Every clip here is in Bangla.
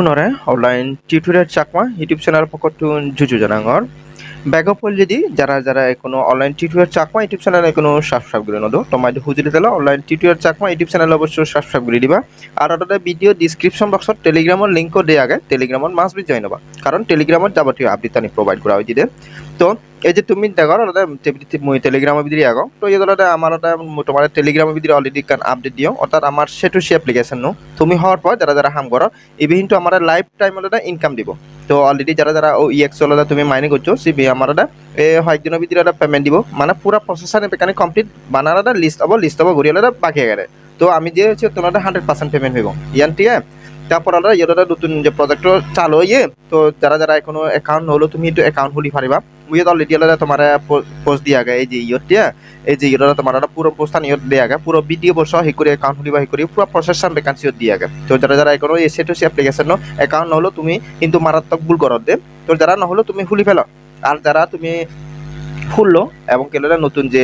kunore online tutorial Chakma YouTube channel পকটু জুজু জানাঙর ব্যাগপল যদি যারা যারা এখনও online tutorial Chakma YouTube channel এখনও সাবস্ক্রাইব করে নদো তোমার হুজুরি তেলা online tutorial Chakma YouTube channel অবশ্যই সাবস্ক্রাইব করে দিবা। আর ওটা ভিডিও ডিসক্রিপশন বক্সত টেলিগ্রামৰ লিংকও দিয়ে আগে টেলিগ্রামত মাছ বি জইন হবা। কারণ টেলিগ্রামত যাবতীয় আপডেট আনি প্রোভাইড করা হয়েছে দে। তো, এই যে তুমি দেখো ওটা মই টেলিগ্রামের ভিতরে আগো। তো এই ওটা আমার ওটা তোমার টেলিগ্রামের ভিতরে অলরেডি কান আপডেট দিও। অর্থাৎ আমার সেটু সি অ্যাপ্লিকেশন নো। তুমি হওয়ার পর যারা যারা হাম করো ইভি কিন্তু আমার লাইফ টাইম ওটা ইনকাম দিব। তো অলরেডি যারা যারা ও ইএক্স ওটা তুমি মাইনে করছ সিবি আমার ওটা এ কয়েকদিনের ভিতরে ওটা পেমেন্ট দিব। মানে পুরো প্রসেসার এখানে কমপ্লিট বানার লিস্ট হব লিস্ট হব ওটা বাকি গেলে তো আমি যে হচ্ছে তোমার হান্ড্রেড পার্সেন্ট পেমেন্ট হইব ইয়ান ঠিক আছে তারপর আমরা ইয়েটা নতুন যে প্রজেক্ট চালু হয়ে তো যারা যারা এখনও অ্যাকাউন্ট হলো তুমি একটু অ্যাকাউন্ট খুলি পারিবা উইয়ে অলরেডি আলাদা তোমার পোস্ট দিয়া গে এই যে ইয়ত দিয়া, এই যে ইয়টা তোমার একটা পুরো পোস্টান ইয়ত দিয়া গে পুরো ভিডিও বসা হি করে অ্যাকাউন্ট খুলিবা হি করে পুরো প্রসেসন ভ্যাকান্সি দিয়া গে তো যারা যারা এখনও এই সেটু সি অ্যাপ্লিকেশন অ্যাকাউন্ট নহলো, তুমি কিন্তু মারাত্মক ভুল করত দে। তো যারা নহলো, তুমি খুলি ফেলো আর যারা তুমি খুললো এবং কেলেরা নতুন যে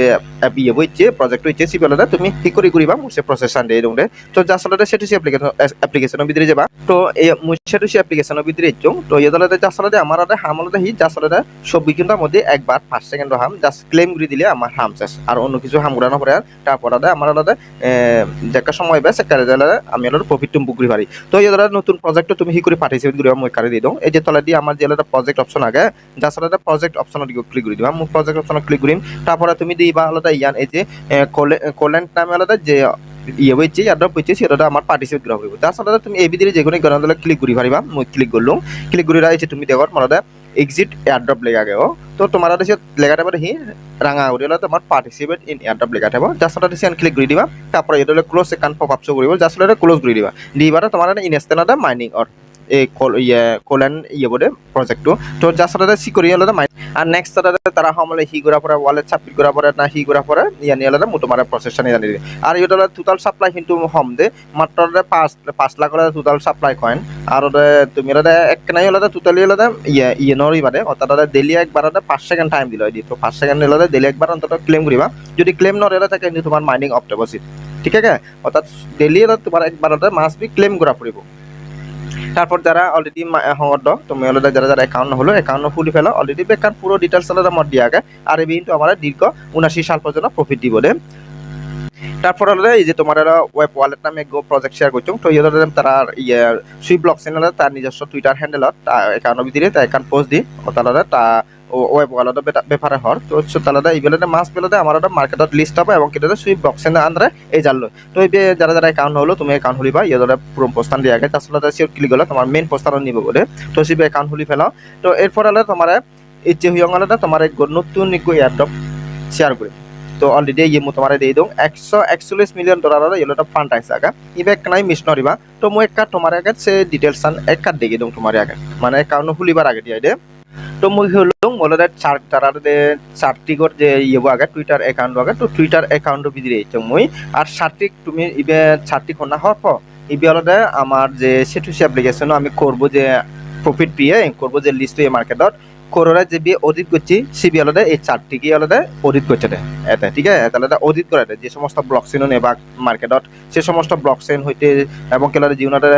ইয়ে বইছে প্রজেক্ট হইছে সি পেলেরা তুমি হি করে করিবা মুসে প্রসেসন দিয়ে দে তো যা আসলে সেটু সি অ্যাপ্লিকেশন অ্যাপ্লিকেশনের ভিতরে যাবা। তো এই মুসেটু সি অ্যাপ্লিকেশনের ভিতরে ইচ্ছো তো এই দলে যা আসলে আমার আদে হাম আলাদা হি যা আসলে চব্বিশ ঘণ্টার মধ্যে একবার পাঁচ সেকেন্ড হাম জাস্ট ক্লেম করে দিলে আমার হাম শেষ। আর অন্য কিছু হাম উড়ানো পরে আর। তারপর আদে আমার আলাদা দেখা সময় বা সেকারে দিলে আমি আলাদা প্রফিট টুম বুকরি পারি। তো এই দলে নতুন প্রজেক্ট তুমি হি করে পার্টিসিপেট করিবা মই কারে দিয়ে দাও। এই যে তলে দিয়ে আমার আলাদা প্রজেক্ট অপশন আগে যা আসলে প্রজেক্ট অপশনত ক্লিক করে দিবা মোক প্রজেক্ট অপশনত ক্লিক করিম। তারপরে তুমি দিবা আলাদা ইয়ান, এই যে কোলেন্ট নামে আলাদা যে ইয়ে বইছে ইয়ারড্রপ বইছে সেটা আমার পার্টিসিপেট করা হইব। তার সাথে তুমি এই ভিতরে যে কোনো গণদলে ক্লিক করি পারিবা, মই ক্লিক করল ক্লিক করে রাখছি তুমি দেখো মনে এক্সিট এয়ারড্রপ লেগা গেও তো তোমার দেশে লেগা থাকবে হি রাঙা উড়িলে তোমার পার্টিসিপেট ইন এয়ারড্রপ লেগা থাকবে। যার সাথে দেশে ক্লিক করে দিবা। তারপরে এটা ক্লোজ একান পপ আপ করিব যার সাথে ক্লোজ করে দিবা। দিবারে তোমার ইনস্ট্যান্ট মাইনিং অর ইয়ে কোলেন ইয়ে বলে প্রজেক্টটো তো যার সাথে সিকিউরি হলে মাইন আর নেক্সট তারা তারা সমলে হি করা পরে ওয়ালেট সাবমিট করা পরে না হি করা পরে ইয়ানি হলে মোটো মারে প্রসেসটা নিয়ে জানি আর হলে টোটাল সাপ্লাই কিন্তু হম দে। মাত্র পাঁচ পাঁচ লাখ হলে টোটাল সাপ্লাই কয়েন আর তুমি হলে এক নাই হলে টোটালি হলে ইয়ে ইয়ে নরি বাদে। অর্থাৎ ওটা ডেলি একবার হলে পাঁচ সেকেন্ড টাইম দিল তো পাঁচ সেকেন্ড হলে ডেলি একবার অন্তত ক্লেম করিবা যদি ক্লেম নরে হলে থাকে কিন্তু তোমার মাইনিং বসিত ঠিক আছে অর্থাৎ ডেলি হলে তোমার একবার হলে মাস বি ক্লেম করা পড়িব তারপর যারা অলরেডি হদ তুমি অলরেডি যারা যারা অ্যাকাউন্ট হলো অ্যাকাউন্ট খুলি ফেলো অলরেডি বেকার, পুরো ডিটেলস আলাদা মত দিয়ে আগে, আর এই কিন্তু আমার দীর্ঘ উনাশি সাল পর্যন্ত প্রফিট দিব দে তারপর হলো এই যে তোমার ওয়েব ওয়ালেট নামে গো প্রজেক্ট শেয়ার করছ, তো ইয়ে তারা ইয়ে সুই ব্লক চ্যানেলে তার নিজস্ব টুইটার হ্যান্ডেলত অ্যাকাউন্ট ভিতরে তার অ্যাকাউন্ট পোস্ট দি ও তাহলে তা ওয়েব ওয়ালেট ব্যাপারে হর তো হচ্ছে তাহলে এই মাস বেলাতে আমার ওটা মার্কেটত লিস্ট হবে এবং কেটে সুই ব্লক চ্যানেল আন্দারে এই জানলো তো এই যারা যারা অ্যাকাউন্ট হলো, তুমি অ্যাকাউন্ট খুলিবা ইয়ে পুরো প্রস্থান দিয়ে আগে তার সিও ক্লিক হলো তোমার মেন প্রস্থান নিব বলে। তো সিবি অ্যাকাউন্ট খুলি ফেলাও। তো এরপর হলে তোমার এই যে হুইয়ং হলে তোমার নতুন এয়ারড্রপ শেয়ার করে। অলরেডি ইয়ে মো তোমার দিয়ে দিওঁ। একশো একচল্লিছ মিলিয়ন ডলাৰৰ ইয়েলোটা ফান্ড আছে আগা। ইবে এক নাই মিছ নৰিবা। তো মই একা তোমাৰ আগত সে ডিটেলছ চান এক কাট দেখি দিওঁ তোমাৰ আগত মানে একাউণ্ট খুলিবার আগে দিয়ে দে। তো মই হলো মূলত চার তারা চারটিগর যে ইয়ে আগে টুইটার অ্যাকাউন্ট আগে, তো টুইটার অ্যাকাউন্ট ভিতরে এইছো মই। আর চারটি তুমি ইবে চারটি খোনা হওয়ার পর ইবে অলরেডি আমার যে সেটুসি অ্যাপ্লিকেশন আমি করব যে প্রফিট পেয়ে করব যে লিস্ট মার্কেটত করোনা যে বিয়ে অডিট করছি সিবি আলাদা এই চারটিকে আলাদা অডিট করছে দে। এতে ঠিক আছে? এতে আলাদা অডিট করে যে সমস্ত ব্লক চেইন নেবা মার্কেটত, সে সমস্ত ব্লক চেইন হইতে এবং কেলারে জীবনতে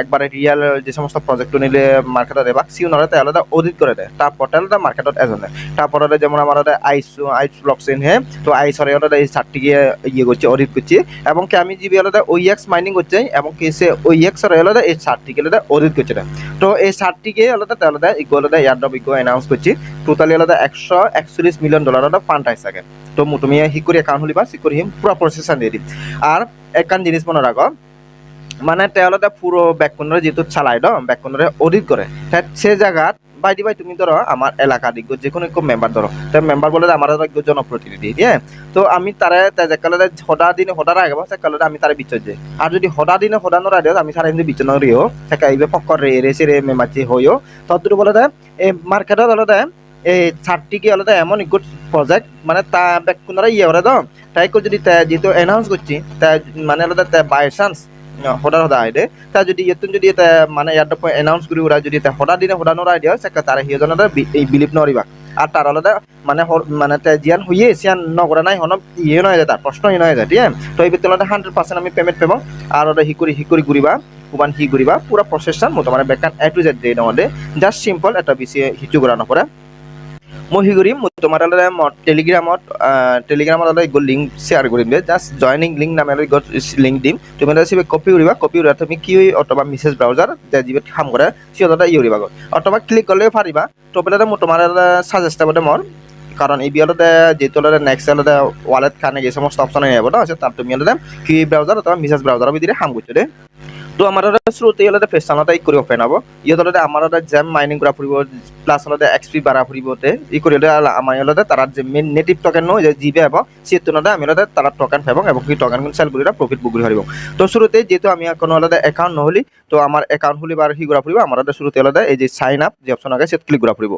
একবারে রিয়েল যে সমস্ত প্রজেক্ট নিলে মার্কেটত এবার সিউনরে আলাদা অডিট করে দেয় তারপর আলাদা মার্কেটত এজনে তারপরে যেমন আমার আইস আইস ব্লক চেইন হে, তো আইসরে আলাদা এই চারটিকে ইয়ে করছে অডিট করছি। এবং কি আমি জিবি আলাদা ওই এক্স মাইনিং করছে, এবং কি সে ওই এক্স আলাদা এই চারটিকে আলাদা অডিট করছে তো এই চারটিকে আলাদা আলাদা আলাদা ইয়ারড্রপ ইগো অ্যানাউন্স করছি টোটালি আলাদা একশো একচল্লিশ মিলিয়ন ডলার আলাদা ফান্ড আইস আগে। তো তুমি হি করে একাউন্ট খুলিবা সি করে হিম পুরো প্রসেসন দিয়ে দিম। আর একান জিনিস মনে রাখো মানে তেওঁলোকে পুরো ব্যাককুণ্ডরে যেহেতু চালায় ন ব্যাককুণ্ডরে অডিট করে সে জায়গাত বাইদি বাই তুমি ধরো, আমার এলাকা দিক যে কোনো একটু মেম্বার ধরো, তো মেম্বার বলে আমার ধরো জনপ্রতিনিধি হ্যাঁ তো আমি তারে যেকালে সদা দিনে সদার আগে সেকালে আমি তারে বিচর যাই আর যদি সদা দিনে সদানোর আগে আমি সারা দিন বিচন রিও সেকা এইবে পক্কর রে রে সে রে মেমাচি হইও তদ্দুর বলে দেয় এই মার্কেটত হলে এই চারটিকে হলে এমন গুড প্রজেক্ট মানে তা ব্যাক ব্যাকুণরা ইয়ে করে তো তাই যদি যেহেতু এনাউন্স করছি তা মানে হলে বাই চান্স সদাৰ সদায় আইডে তাৰ যদি ইয়াত যদি এটা মানে ইয়াত এনাউন্স কৰি উৰা যদি সদা দিনে সদা নৰা আইডিয়া চাকা তাৰে সিজনে বিলিভ নৰিবা আর তার আলাদা মানে মানে জিয়ান হইয়ে সিয়ান নগরা নাই হন ইয়ে নয় যায় তার প্রশ্ন ইয়ে নয় যায় ঠিক তো এই ভিতরে হান্ড্রেড পার্সেন্ট আমি পেমেন্ট পাবো আর ওটা হি করে হি করে ঘুরিবা কুবান হি ঘুরিবা পুরা প্রসেসটা মতো মানে বেকান এ টু জেড দিয়ে নহলে জাস্ট সিম্পল এটা বেশি হিচু করা নপৰে মই কৰিম তোমাৰ তাতে মই টেলিগ্ৰামত টেলিগ্ৰামত অলপ গৈ লিংক শ্বেয়াৰ কৰিম দে জাষ্ট জইনিং লিংক নামেৰে গৈ লিংক দিম। তুমি তাতে চিবে কপি কৰিবা কপি কৰি, তুমি কি অথবা মেছেজ ব্ৰাউজাৰ যিবিলাক কাম কৰে সিহঁতে ই কৰিবা গৈ। অথবা ক্লিক কৰিলেও পাৰিবা, তো পেলাই মই তোমাৰ সাজেষ্ট হ'ব মোৰ। কাৰণ এই বিয়ালতে যেহেতু নেক্সট অলতে ওয়ালেট খানে এই সমস্ত অপশন আহিব ন তাত তুমি অলতে কি ব্রাউজার অথবা মেসেজ ব্রাউজারের ভিতরে হাম করছ দে। তো আমার শ্রোতে হলে ফেস্টানতে ই করে ওপেন হব ইহঁত হলে আমার জেম মাইনিং করা ফুরিব প্লাস হলে এক্সপি বাড়া ফুরিব তে, ই করে হলে আমার হলে তার যে মেন নেটিভ টকেন নয় যে জিবে হব সে তুলনাতে আমি হলে তার টকেন পাবো এবং সেই টকেন সেল করে প্রফিট বুক করে হারিব তো শুরুতে যেহেতু আমি কোনো হলে একাউন্ট নহলি, তো আমার একাউন্ট খুলিবার সি করা ফুরিব আমার হলে শুরুতে হলে এই যে সাইন আপ যে অপশন আগে সে ক্লিক করা ফুরিব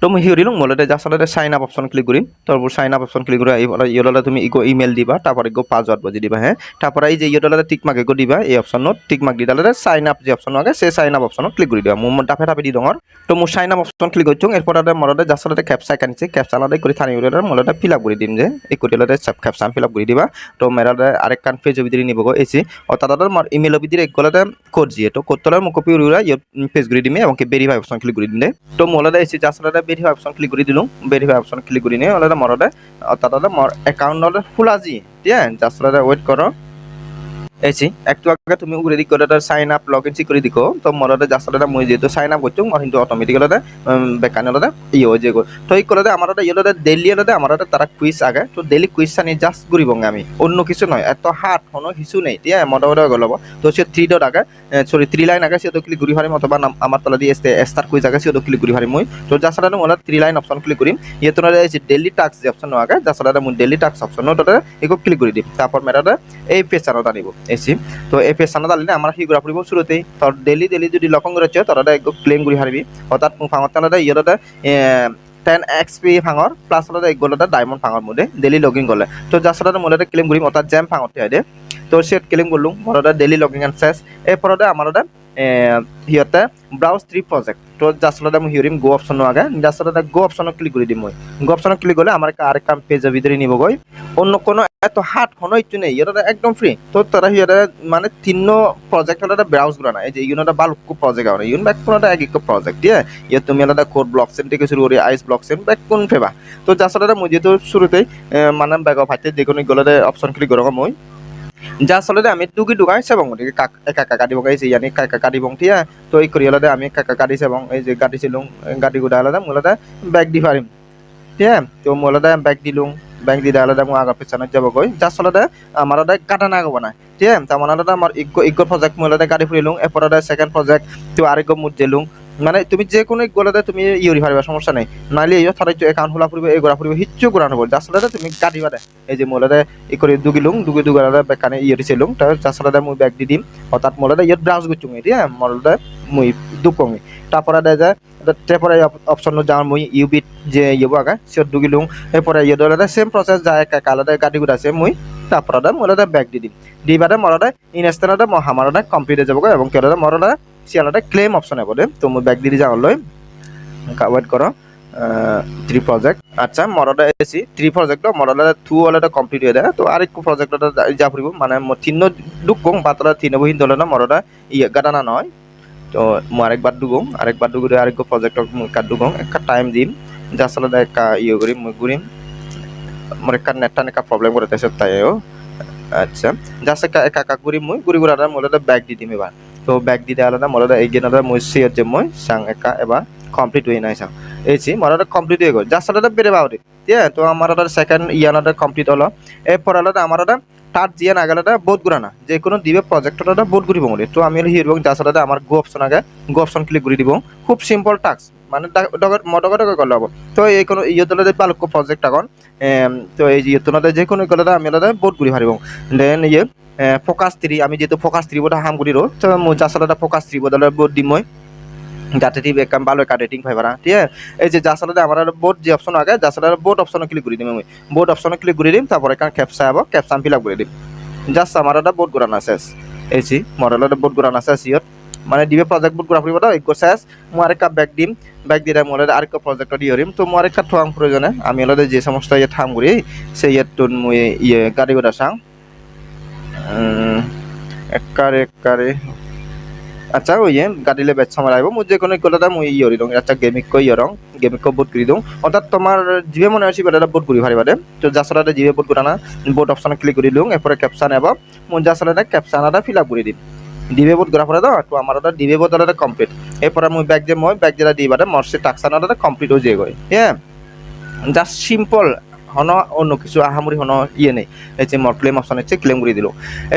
তো মই হিৰিলোঁ মোলতে জাষ্ট হলে সাইন আপ অপশন ক্লিক কৰিম। তারপর সাইন আপ অপশন ক্লিক করে ইয়েলে তুমি ইগো ইমেল দিবা তারপর ইগো পাসওয়ার্ড বাজি দিবা হ্যাঁ তারপর এই যে ইয়েলে টিক মার্ক দিবা, এই অপশনত টিক মার্ক দিলে সাইন আপ যে অপশন আগে সেই সাইন আপ অপশনত ক্লিক করে দিবা। মোৰ ডাফে ডাফে দি ডঙৰ তো মোৰ সাইন আপ অপশন ক্লিক কৰিছোঁ এরপর মরতে জাষ্ট হলে ক্যাপচা কানিছে ক্যাপচা লদে করে থানি উড়ে মলতে ফিল আপ করে দিম যে। এই করে লদে সব ক্যাপচা ফিল আপ করে দিবা। তো মেরাতে আরেক কান পেজ ভিতরে নিবগো এসি ও তাদের মোর ইমেল ভিতরে এক গলতে কোড দিয়ে। তো কোড তলার মোক কপি উড়ে ইয়ে পেজ করে দিমে এবং ভেরিফাই অপশন ক্লিক করে দিম দে। তো মলতে এসি জাষ্ট হলে ভেরিফাই অপশন ক্লিক করে দিলুম ভেরিফাই অপশন ক্লিক করে নিয়ে হলে মরতে তাদের মোর অ্যাকাউন্ট হলে খোলা জি ঠিক আছে জাষ্ট হলে ওয়েট করো এসি একটু আগে তুমি উড়ে দিক করে সাইন আপ লগ ইন করে দিকো। তো মরতে হলে মই যেহেতু সাইন আপ করছ মর কিন্তু অটোমেটিক হলে বেকানি হলে ইয়ে হয়ে যাবে তো এই করে আমার ইয়ে হলে ডেলি হলে আমার তারা কুইজ আগে। তো ডেলি কুইজ সানি জাস্ট ঘুরিব আমি, অন্য কিছু নয় এত হাত কোনো কিছু নেই ঠিক আছে মোটামুটি গেল তো সে থ্রি ডট আগে সরি থ্রি লাইন আগে সে ক্লিক ঘুরি হারিম অথবা আমার তলা দিয়ে স্টার কুইজ আগে সে ক্লিক ঘুরি হারিম মই। তো হলে মোলা থ্রি লাইন অপশন ক্লিক করিম ইয়ে তোমার যে ডেলি টাস্ক যে অপশন আগে হলে মই ডেলি টাস্ক অপশন ওটাতে এগো ক্লিক করে দিম। তারপর মেটাতে এই পেছানত আনিব। এসি। তো এই পেছানত আনিলে আমার সি ঘুরা ফুরিব শুরুতেই তোর ডেলি ডেলি যদি লকং তোরা এগো ক্লেম ঘুরি হারিবি অর্থাৎ ফাঙত তাহলে ইয়েতে টেন এক্স পি ফাঙৰ প্লাছ হলে এক গলতে ডায়মণ্ড ফাঙৰ মুদে ডেইলি লগিং গ'লে। তো জাষ্ট হলে মোলতে ক্লেম কৰিম অৰ্থাৎ জেম ফাঙত দে। তো সেট ক্লেম করলুম মরদে ডেইলি লগিং এন্ড সেস এরপরে আমার সিহঁতে ব্রাউজ থ্রি প্রজেক্ট তো জাষ্ট হলে মই হিউরিম গো অপশন আগে জাষ্ট হলে গো অপশন ক্লিক করে দিম মই। গো অপশন ক্লিক করলে আমার আরেক কাম পেজের ভিতরে নিবগৈ। অন্য কোনো এত হাত কোনো ইচ্ছু নেই ইহঁতে একদম ফ্রি তো তারা সিহঁতে মানে তিন প্রজেক্ট হলে ব্রাউজ করা না এই যে ইউন বালুক প্রজেক্ট আছে ইউন ব্যাক কোনো এক এক প্রজেক্ট ঠিক ইয়ে তুমি আলাদা কোড ব্লক সেন থেকে শুরু করে আইস ব্লক সেন ব্যাক কোন ফেবা। তো জাষ্ট হলে মই যেহেতু শুরুতেই মানে ব্যাগ অফ হাইতে যে কোনো গলতে অপশন ক্লিক করো মই। যা আচলতে আমি দুগি দুগাই চাবং গতিকে কাক কাকা কাটি বগাইছে ইয়ানি কাকা কাটি বং থিয়া তো এই কৰি হলতে আমি কাকা কাটি চাবং এই যে কাটিছিলুং গাড়ি গুদা হলতে মূলতে বেগ দি পাৰিম আছে? তো মূলতে বেগ দিলুং। বেগ দি হলতে মই আগৰ পিছনত যাবগৈ যা আচলতে আমার হলতে কাটা না গব না ঠিক আছে, তাৰ মানে হলতে আমাৰ ইগ ইগ প্ৰজেক্ট মূলতে গাড়ি ফুৰিলুং এপৰতে সেকেন্ড প্রজেক্ট তো আরেক মুড দিলুং। মানে তুমি যে কোনো গলাতে তুমি ইউরি পারিবা সমস্যা নাই। নাইলে এই থারে একাউন্ট খোলা ফুরিব এই গড়া ফুরিব হিচ্ছু করা নব যাসলাতে তুমি কাটিবা দে। এই যে মোলাতে ই করে দুগিলুং দুগি দুগারে বেকানে ইয়ে দিছিলুং তার যাসলাতে মই ব্যাগ দি দিম। অর্থাৎ মোলাতে ইয়ত ব্রাউজ গুচুং এটি মোলাতে মই দুপং তারপরে দে যে, তারপরে অপশন যাও মই ইউবিট যে ইয়ে আগা সিয়ত দুগিলুং এরপরে ইয়ে দলাতে সেম প্রসেস যায় কালাতে গাড়ি গুড়া আছে মই, তারপরে মোলাতে ব্যাগ দি দিম। দিবাতে মরতে ইনস্ট্যান্টতে মহামারতে কমপ্লিট হয়ে যাবগৈ, এবং কেলতে মরতে তো মই বেগ দি যাওঁ লৈ ৱেইট কৰ থ্রি প্রজেক্ট আচ্ছা মরদা এসি থ্রি প্রজেক্ট মরদা থু অলরেডি কমপ্লিট হয়ে যায়। তো আরেকটু প্রজেক্ট যা ফুরিব মানে তিন দুকং বাতরা তিন বহিন দলে না মরদা ইয়ে গাদানা নয় তো মই আরেকবার দুগং আরেকবার দুগুরে আরেক প্রজেক্ট কাট দুগং একটা টাইম দিম। যা আসলে একটা ইয়ে করিম মই ঘুরিম মোর একটা নেটটা একটা প্রবলেম করে তাই তাইও আচ্ছা জাস্ট একা একা একা ঘুরি মই। ঘুরি ঘুরি আর মোলে ব্যাগ দি দিম এবার তো ব্যাগ দি দেওয়া আলাদা মোলে এই গেনাটা মই সিয়র যে মই সাং একা এবার কমপ্লিট হয়ে নাই সাং এইছি মোলে কমপ্লিট হয়ে গেল। জাস্ট আলাদা বেড়ে বাউরি। ঠিক তো আমার আলাদা সেকেন্ড ইয়ানাটা কমপ্লিট হলো। এরপর আলাদা আমার আলাদা তার জিয়া নাগালাটা বহুত ঘুরা না। যে কোনো দিবে প্রজেক্টটা বহুত ঘুরিব মনে তো আমি হলো হিরবং জাস্ট আলাদা আমার গো অপশন আগে গো অপশন ক্লিক করে দিব। খুব সিম্পল টাস্ক মানে মটকা টকা করলে হব। তো এই কোনো ইয়ে দলে পালক প্রজেক্ট এখন তো এই যে ইয়ে যে কোনো গেলে আমি আলাদা বহুত ঘুরি হারিব। দেন ইয়ে ফোকাস থ্রি আমি যেহেতু ফোকাস থ্রি বোধ হাম করি তো মই জাসালাটা ফোকাস থ্রি বোধ বোধ দিম মই। যাতে টিপ একদম ভালো একটা রেটিং পাইবা ঠিক আছে? এই যে জাসালাতে আমার বোর্ড যে অপশন আগে জাসালার বোর্ড অপশন ক্লিক করে দিম আমি। বোর্ড অপশন ক্লিক করে দিম তারপর এখানে ক্যাপসা হব ক্যাপসাম ফিল আপ করে দিম। জাস্ট আমার একটা বোর্ড ঘোরানো শেষ। এই যে মডেলের বোর্ড ঘোরানো শেষ ইয়ত মানে দিবে প্ৰজেক্ট বুট ঘূৰা ফুৰিব তো একো চেছ মই আরেকা ব্যাক দিম ব্যাক দিয়ে মই আরেকা প্রজেক্ট দিয়ে দিম তো মই আরেকা থাম প্রয়োজনে আমি অলরেডি যে সমস্ত ইয়ে থাম করি সেই ইয়ে মই ইয়ে গাড়ি গোটা চাং একারে একারে আচ্ছা ওই গাড়িলে বেচ সময় আহিব মোৰ যে কোনো কলটা মই ইয়ে দিওঁ আচ্ছা গেমিক ইয়ে ৰং গেমিক বুট কৰি দিওঁ অৰ্থাৎ তোমাৰ যিবে মনে আছে বেটা বুট কৰি পাৰিবা দে। তো যাৰ চলতে যিবে বুট কৰা না বুট অপশ্যন ক্লিক কৰি দিওঁ। এরপরে ক্যাপশন এব মোৰ যাৰ চলতে ক্যাপশন এটা ফিল আপ কৰি দিম। দিবে বুট করা পরে তো আমার ওটা দিবে বুট ওটা কমপ্লিট এরপরে মই ব্যাগ যে মই ব্যাগ যেটা দিবা মর সে টাকসান ওটা কমপ্লিট হয়ে যায় হ্যাঁ জাস্ট সিম্পল হন, অন্য কিছু আহামরি হন ইয়ে নেই। এই যে মর ক্লেম অপশন হচ্ছে ক্লেম করে দিল।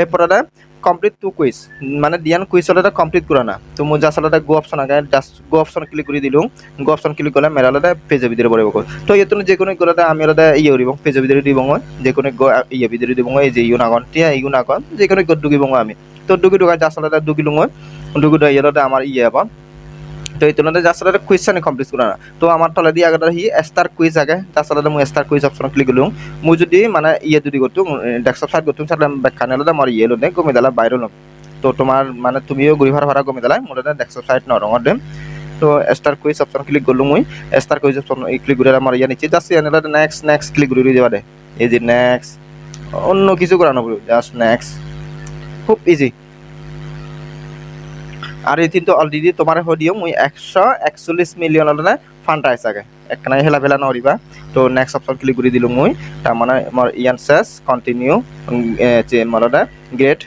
এরপরে কমপ্লিট টু কুইজ মানে দিয়ান কুইজ হলে কমপ্লিট করা না। তো মোৰ জাষ্ট হলে গো অপশন আগে জাষ্ট গো অপশন ক্লিক কৰি দিলোঁ। গো অপশন ক্লিক কৰিলে মেৰা হলে পেজৰ ভিতরে পড়ব তো ইয়ে তুমি যে কোনো গলে আমি হলে ইয়ে কৰিব পেজৰ ভিতরে দিব মই যে কোনো ইয়ে ভিতরে দিব মই এই যে ইউ নাগন তিয়া ইউ নাগন যে কোনো ডুকিব মই আমি। তো ডুকা জাষ্ট হলে ডুকিলোঁ মই ডুকি ডুকা ইয়ে আমার ইয়ে হব। তো এই তুলনাতে জাষ্ট হলে কুইজখানি কমপ্লিট কৰা না। তো আমার তলে দিয়ে আগতে সি এষ্টাৰ কুইজ আগে জাষ্ট হলে মই এষ্টাৰ কুইজ অপশন ক্লিক কৰিলোঁ মই যদি মানে ইয়ে যদি গতো ডেস্কটপ সাইড গতো সাইড ব্যাখ্যানে হলে আমার ইয়ে লোনে কমে দিলা বাইরে লোক তো তোমার মানে তুমিও ঘুরি ভাড়া ভাড়া কমে দিলাই মোৰ ডেস্কটপ সাইড নরঙত দিম। তো এষ্টাৰ কুইজ অপশন ক্লিক করল মই। এষ্টাৰ কুইজ অপশন ক্লিক করে আমার ইয়ে নিচে জাস্ট ইয়ানে নেক্সট নেক্সট ক্লিক করে যাবা দে। এই যে নেক্সট অন্য কিছু করা নব জাস্ট নেক্সট খুব ইজি আর এই কিন্তু অলরেডি তোমার হদিও মুই একশো একচল্লিশ মিলিয়ন মানে ফান্ড আছে আগে একখানে হেলা ফেলা নরিবা তো নেক্সট অপশন ক্লিক করে দিলো মুই। তার মানে মোর ইয়ান কন্টিনিউ যে মরদা গ্রেট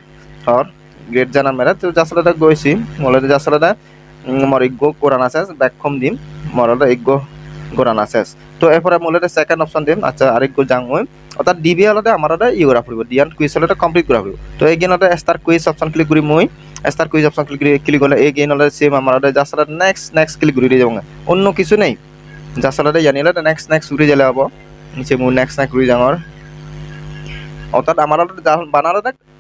অর গ্রেট জানা মেরা তো যাসলটা গৈছি। মরদা যাসলটা মোর ইগো কোরআন আছে ব্যাকখম দিম। মরদা ইগো কোরআন আছে তো এরপরে মূলত সেকেন্ড অপশন দিম। আচ্ছা আরেক যাং মই। অর্থাৎ ডিবি হলতে আমার ই করা ফুৰিব। ডিয়ান কুইজ হলতে কমপ্লিট করা ফুৰিব। তো এই গেনতে স্টার কুইজ অপশন ক্লিক করি মই। স্টার কুইজ অপশন ক্লিক করলে এই গেন হলে সেম আমার জাস্ট নেক্সট নেক্সট ক্লিক দিয়ে যাব। অন্য কিছু নেই। জাস্ট জানিলে নেক্সট নেক্সট ঘুরে গেলে হব। নিচে নেক্সট নেক্সট ঘুরে যাওয়ার অর্থাৎ আমার বানার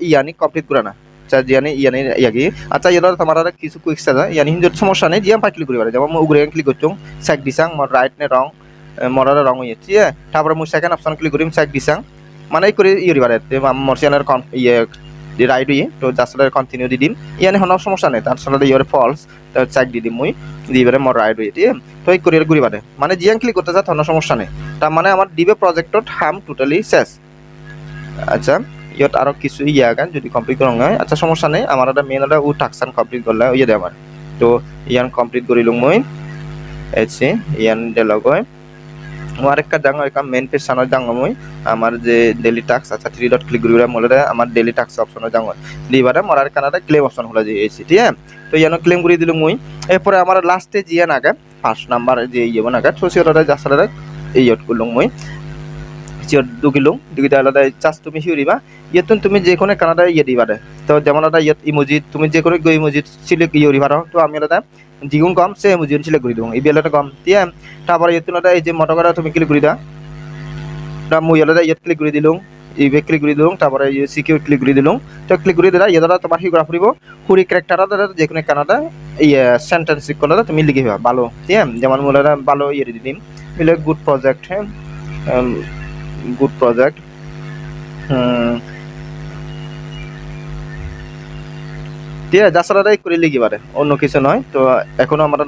ইয়ানি কমপ্লিট করে না। আচ্ছা জিয়ানি ইয়ানি, ইয়াগি। আচ্ছা ইয়ার তোমার কিছু কুইক আছে ইয়ানি হিন্দুর সমস্যা নেই জিয়াম পাই ক্লিক করি পারে যেমন উগরে ক্লিক করছ চেক দিছাং মোর রাইট নে রং মোর রং হয়ে যাচ্ছে তারপরে মই সেকেন্ড অপশন ক্লিক করিম চেক দিছাং মানে এই করে ইয়ে পারে মোর চ্যানেলের ইয়ে দি রাইট হয়ে তো সাথে কন্টিনিউ দি দিম। ইয়ানি হন সমস্যা নেই, তার সাথে ইয়ে ফলস চেক দি দিম মই দিবারে মোর রাইট হয়ে ঠিক তো এই করে ঘুরি পারে মানে জিয়াং ক্লিক করতে যা হন সমস্যা নেই। তার মানে আমার দিবে প্রজেক্টত হাম টোটালি শেষ। আচ্ছা ইয়াত আৰু কিছু ইয়া গান যদি কমপ্লিট কৰং হয় আচ্ছা সমস্যা নাই। আমাৰ এটা মেইন এটা উ টাকসান কমপ্লিট করলে ইয়ে দে আমার তো ইয়ান কমপ্লিট কৰিলোঁ মই। এসে ইয়ান দেলগ। হয় মই আরেকটা জাঙ একা মেইন পেজ সানত জাঙ মই। আমার যে ডেলি টাক্স আচ্ছা থ্রি ডট ক্লিক করি মূলতে আমার ডেলি টাক্স অপশন জাঙ দিবারে মোর আর কানাটা ক্লেম অপশন হলো যে এসি ঠিক আছে তো ইয়ানো ক্লেম করে দিলো মই। এরপরে আমার লাস্টে জিয়া নাগে ফার্স্ট নাম্বার যে ইয়ে নাগে সোসিয়ালটা যাসালে ইয়ত করলুম মই। চিয়র দুগিলুং দুগিটা আলাদা জাস্ট তুমি হিউরিবা ইয়েতুন তুমি যে কোনো কানাডা ইয়ে দিবা দে। তো যেমন একটা ইয়ে ইমোজি তুমি যে কোনো ইমোজি সিলেক্ট ইয়ে তো আমি আলাদা যিগুণ কম সে ইমোজি সিলেক্ট করে দিবো। এই বেলাটা কম। আছে তারপরে ইয়েতুন এই যে মটো করা তুমি ক্লিক করে দা তা মুই আলাদা ইয়ে ক্লিক করে দিলুম। ইবে ক্লিক করে দিলুম। তারপরে সিকিউর ক্লিক করে দিলুম। তো ক্লিক করে দিলা ইয়ে দ্বারা তোমার হি করা ফুরিব হুরি ক্যারেক্টার দ্বারা যে কোনো কানাডা ইয়ে সেন্টেন্স করলে তুমি লিখিবা ভালো। ঠিক যেমন মূলত ভালো ইয়ে দিম। মিলে গুড প্রজেক্ট হ্যাঁ? গুড প্রজেক্ট দিয়ে যাচারাটাই করে লিখিবারে অন্য কিছু নয়। তো এখনও আমার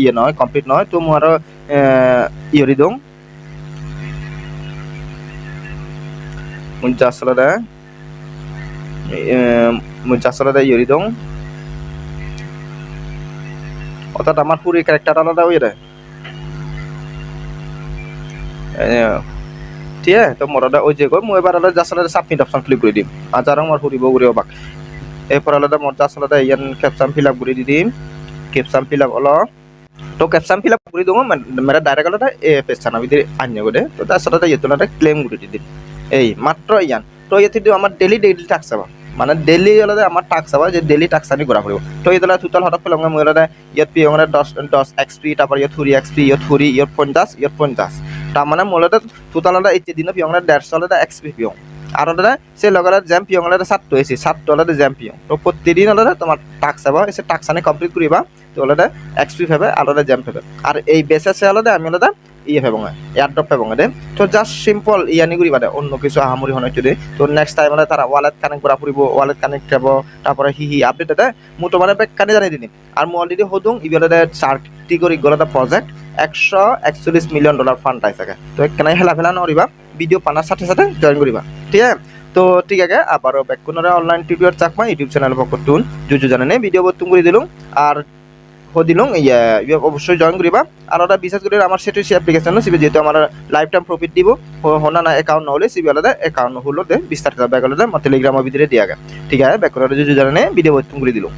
ইয়ে নয় কমপ্লিট নয়। তো মু আরও ইয়ে দিম যাচারাটা যাচারাটা ইয়ে দিম অর্থাৎ আমার পুরো ক্যারেক্টার আলাদা হয়ে যায়। ঠিক আছে? তো মোৰ ওই যে কয় মই এবার আলাদা জাস্ট আলাদা সাবমিট অপশন ক্লিক করে দিম। আর যারা আমার ফুরিব ঘুরে অবাক। এরপর আলাদা মোর জাস্ট আলাদা ইয়ান ক্যাপচাম ফিল আপ করে দিম। ক্যাপচাম ফিল আপ হলো, তো ক্যাপচাম ফিল আপ করে দিব মেরা ডাইরেক্ট আলাদা এ ছানা ভিতরে আনিয়ে করে তো তার সাথে ইয়ে তোলাটা ক্লেম করে দিম। এই মাত্র ইয়ান। তো ইয়ে দিও আমার ডেলি ডেলি টাক্স আবার। মানে ডেলি আলাদা আমার টাক্স আবার, যে ডেলি টাক্স আনি করা পড়ব। তো এই টোটাল হঠাৎ পেলাম মই আলাদা ইয়াত পি মানে দশ দশ এক্সপি তারপর ইয়ত থুরি এক্সপি ইয়ত থুরি ইয়ত পঞ্চাশ ইয়ত পঞ্চাশ। তার মানে মূলত টোটাল আলাদা এই দিন পিয়ং দেড়শো আলাদা এক্সপি পিয়ং আর আলাদা সে লগালে জ্যাম পিয়ং আলাদা সাতটো এসি সাতটো আলাদা জ্যাম পিয়ং। তো প্রতিদিন আলাদা তোমার টাক্স আবার এসে টাক্স আনি কমপ্লিট করিবা তো আলাদা এক্সপি পাবে আলাদা জ্যাম পাবে আর এই বেসেসে আলাদা, আমি আলাদা ইয়ে পাবো এয়ারড্রপ পাবো দে তো জাস্ট সিম্পল ইয়ানি করিবা দে, অন্য কিছু আহামরি হনে যদি। তো নেক্সট টাইম মানে তারা ওয়ালেট কানেক্ট করা ফুরিব ওয়ালেট কানেক্ট হব তারপরে হি হি আপডেট দে মু তোমার বেক কানে জানি দিম আর মু অলরেডি হদুং ইবেলে দে চারটি করে গলা প্রজেক্ট একশো একচল্লিশ মিলিয়ন ডলার ফান্ড আই থাকে তো কেনে হেলা ফেলা নকৰিবা ভিডিঅ' পানাৰ সাথে সাথে জইন কৰিবা, ঠিক আছে? তো ঠিক আছে আবারও বেকুনরে online tutorial Chakma YouTube channel পকতুন জুজু জানানে ভিডিও বতুন করে দিলুম আর দিলুম ইয়া অবশ্যই জয়েন করিবা আর ওটা বিশেষ করে আমার সেটি সে অ্যাপ্লিকেশন সিবি যেহেতু আমার লাইফ টাইম প্রফিট দিব হনা না অ্যাকাউন্ট নহলে সিবি আলাদা অ্যাকাউন্ট হলো দে বিস্তারিত ব্যাগ আলাদা আমার টেলিগ্রামের ভিতরে দিয়া গে। ঠিক আছে বেকুনরে জুজু জানানে ভিডিও বতুন করে দিলুম